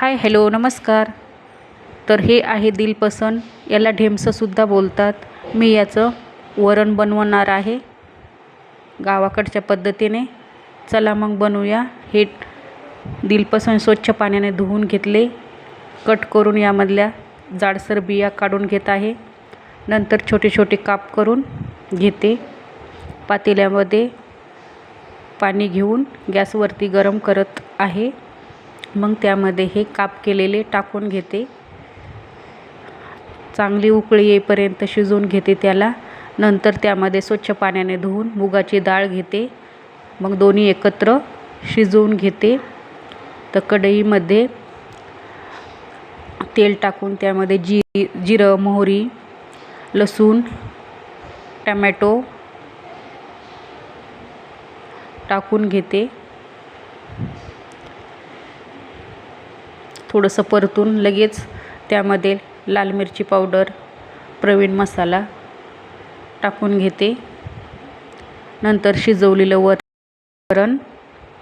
Hi hello नमस्कार. तर हे आहे दिलपसन याला ढेमसंसुद्धा बोलतात. मी याचं वरण बनवणार आहे. गावाकडच्या पद्धतीने. चला मग बनवूया. हे दिलपसन स्वच्छ पाण्याने धुवून घेतले. कट करून यामधल्या जाडसर बिया काढून घेत आहे. नंतर छोटे छोटे काप करून घेते. पातेल्यामध्ये पाणी घेऊन गॅसवरती गरम करत आहे. मग त्यामध्ये हे काप केलेले टाकून घेते. चांगली उकळी येईपर्यंत शिजवून घेते त्याला. नंतर त्यामध्ये स्वच्छ पाण्याने धुवून मुगाची डाळ घेते. मग दोन्ही एकत्र शिजवून घेते. तर कढईमध्ये तेल टाकून त्यामध्ये जी जिरं मोहरी लसूण टमॅटो टाकून घेते. थोडंसं परतून लगेच त्यामध्ये लाल मिरची पावडर प्रवीण मसाला टाकून घेते. नंतर शिजवलेलं वरण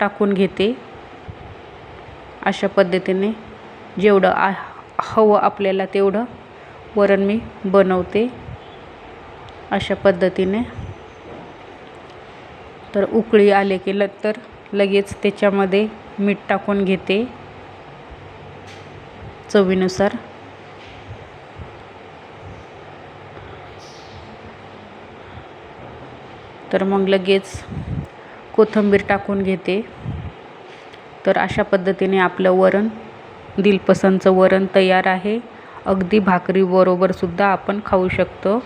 टाकून घेते. अशा पद्धतीने जेवढं आ हवं आपल्याला तेवढं वरण मी बनवते. अशा पद्धतीने. तर उकळी आले की तर लगेच त्याच्यामध्ये मीठ टाकून घेते. चवीनुसार. तर मग लगेच कोथिंबीर टाकून घेते. तर अशा पद्धतीने आपलं वरण दिलपसंदचं वरण तयार आहे. अगदी भाकरीबरोबरसुद्धा आपण खाऊ शकतो.